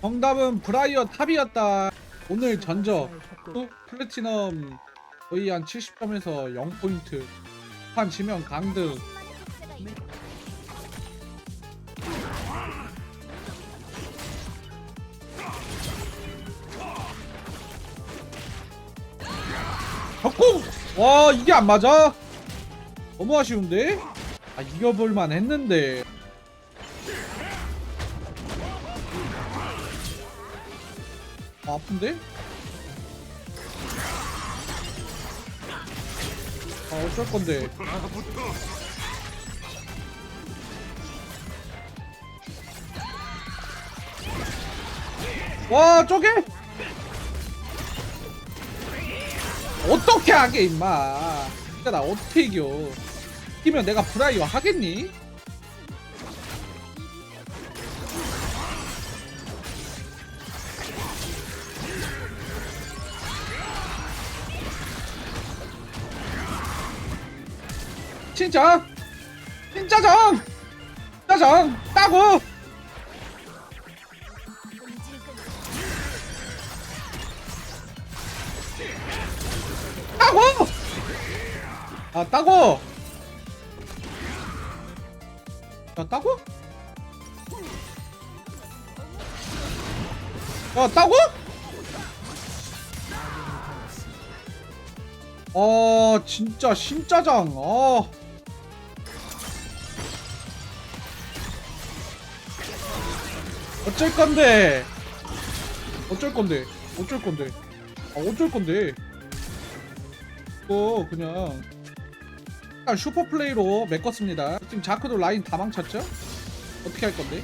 정답은 브라이어 탑이었다. 오늘 전적 또 플래티넘 거의 한 70점에서 0포인트. 판 지면 강등. 벽공! 와 이게 안 맞아? 너무 아쉬운데? 아 이겨볼만 했는데 아, 아픈데? 아 어쩔 건데 와 쪼개? 어떻게 하게 임마 진짜 나 어떻게 이겨 이기면 내가 브라이어 하겠니? 진짜? 진짜정! 진짜정! 따고 따고 아 따고 야 따고 야 따고 아 진짜 신짜장. 아 어쩔 건데? 어쩔 건데? 어쩔 건데? 아 어쩔 건데? 이거 그냥. 일단 슈퍼 플레이로 메꿨습니다. 지금 자크도 라인 다 망쳤죠? 어떻게 할 건데?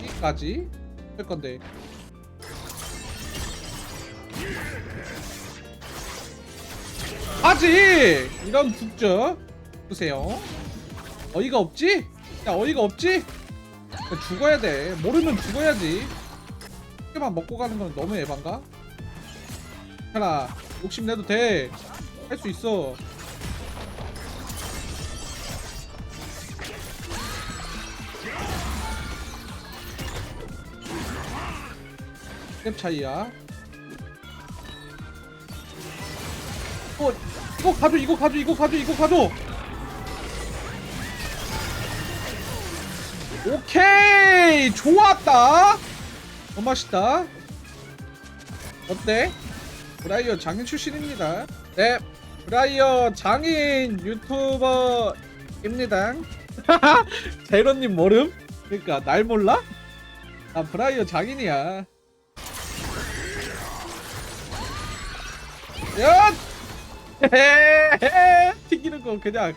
여기까지 할 건데 하지 이런 북적 보세요 어이가 없지? 야 어이가 없지? 야, 죽어야 돼 모르면 죽어야지 이렇게만 먹고 가는 건 너무 에반가? 하나 욕심내도 돼 할 수 있어 스텝 차이야 어, 이거 가져, 이거 가져, 이거 가져, 이거 가져. 오케이, 좋았다. 너무 맛있다. 어때? 브라이어 장인 출신입니다. 네, 브라이어 장인 유튜버입니다. 제로님 모름? 그러니까 날 몰라? 나 브라이어 장인이야. 야! 튕기는 거 그냥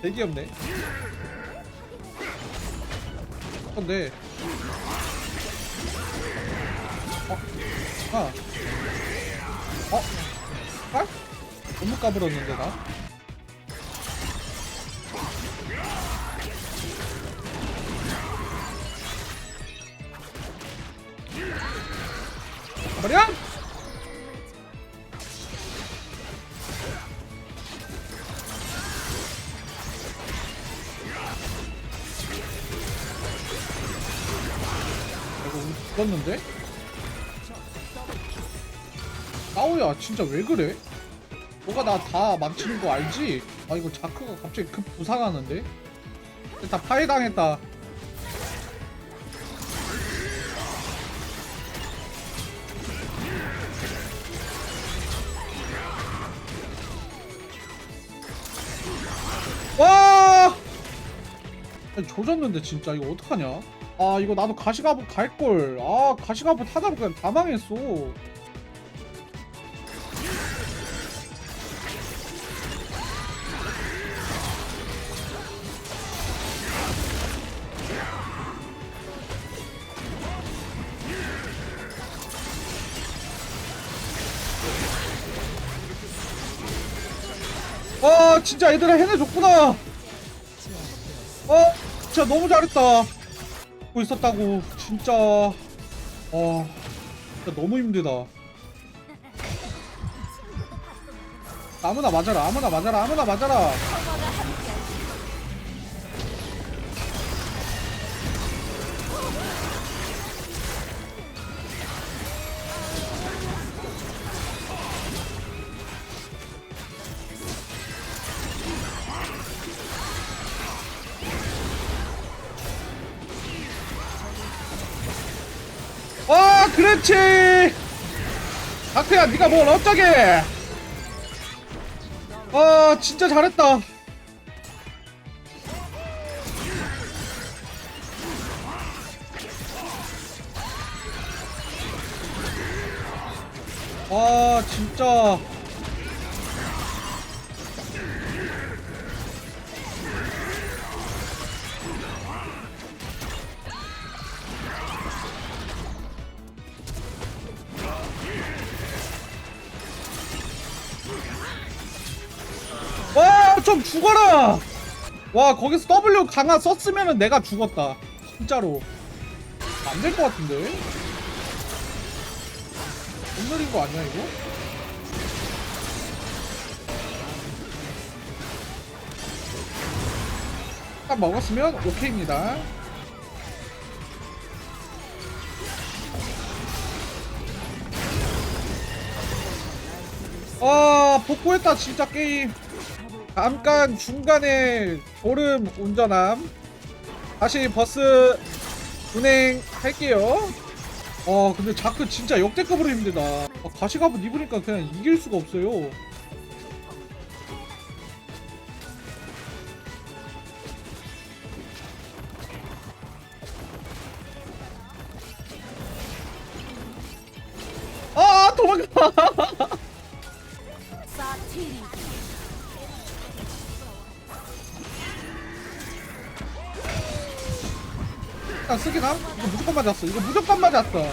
되게 귀엽네. 근데 어, 아, 어, 아, 너무 까불었는데 나. 죽었는데? 아우야 진짜 왜 그래? 너가 나 다 망치는 거 알지? 아 이거 자크가 갑자기 급 부상하는데? 다 파해당했다 와! 조졌는데 진짜 이거 어떡하냐? 아 이거 나도 가시가부 갈걸. 아 가시가부 타다 보니까 다 망했어. 아 진짜 얘들아 해내줬구나. 어 진짜 너무 잘했다 보고 있었다고 진짜 아 진짜 너무 힘들다. 아무나 맞아라 아무나 맞아라 아무나 맞아라 그렇지. 다크야 네가 뭘 어쩌게. 아 진짜 잘했다. 아 진짜 죽어라! 와 거기서 W 강화 썼으면은 내가 죽었다. 진짜로. 안 될 것 같은데? 못 느린 거 아니야 이거? 딱 먹었으면 오케이입니다. 아 복구했다 진짜 게임 잠깐 중간에 졸음 운전함. 다시 버스 운행할게요. 어 근데 자크 진짜 역대급으로 힘들다. 아, 가시갑옷 입으니까 그냥 이길 수가 없어요. 아 도망가 일단 쓰긴 함 이거 무조건 맞았어. 이거 무조건 맞았어.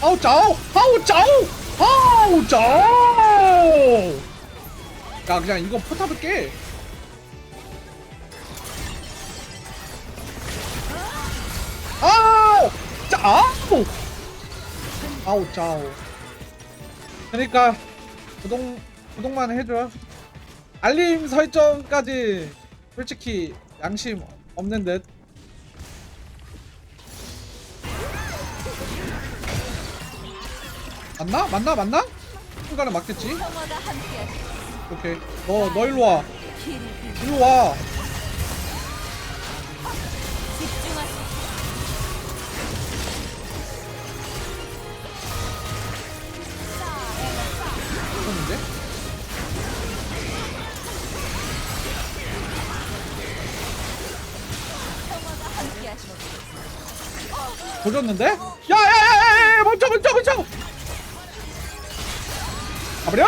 아우 짜오! 아우 짜오! 아우 짜오! 야 그냥 이거 포탑을 깨 아우! 짜오 아우 짜오 그러니까 구독 구독만 해줘 알림 설정까지 솔직히 양심 없는 듯 맞나? 맞나? 맞나? 순간에 맞겠지? 오케이 너너 일로 와 일로 와 조졌는데? 야야야야야 멈춰 멈춰 멈춰 가버려?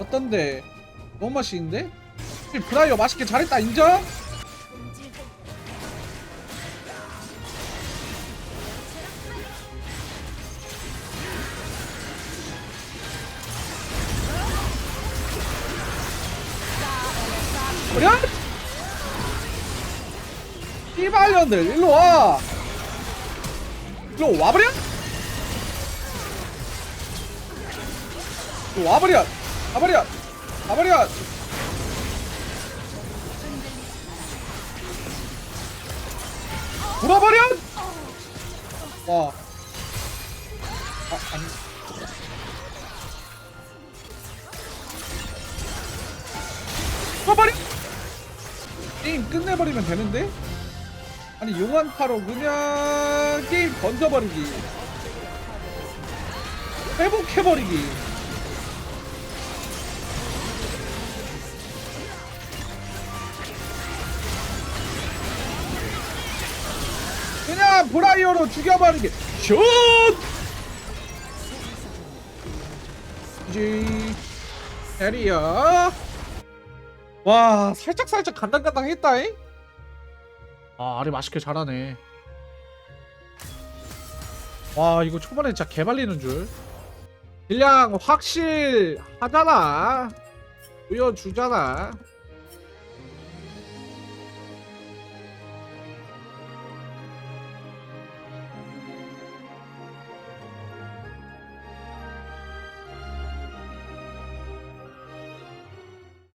어떤데? 너무 맛있는데? 브라이어 맛있게 잘했다 인정? 버려? 이발년들 일로 와. 일로 와버려? 일로 와버려. 와버려. 와버려. 돌아버려? 와. 아, 아니. 돌아버려? 게임 끝내버리면 되는데? 아니 용한파로 그냥 게임 던져버리기. 회복해버리기. 그냥 브라이어로 죽여버리기. 슛! 이제 에리어. 와 살짝살짝 간당간당 했다잉 아 아리 맛있게 잘하네. 와 이거 초반에 진짜 개발리는 줄. 딜량 확실하잖아. 보여주잖아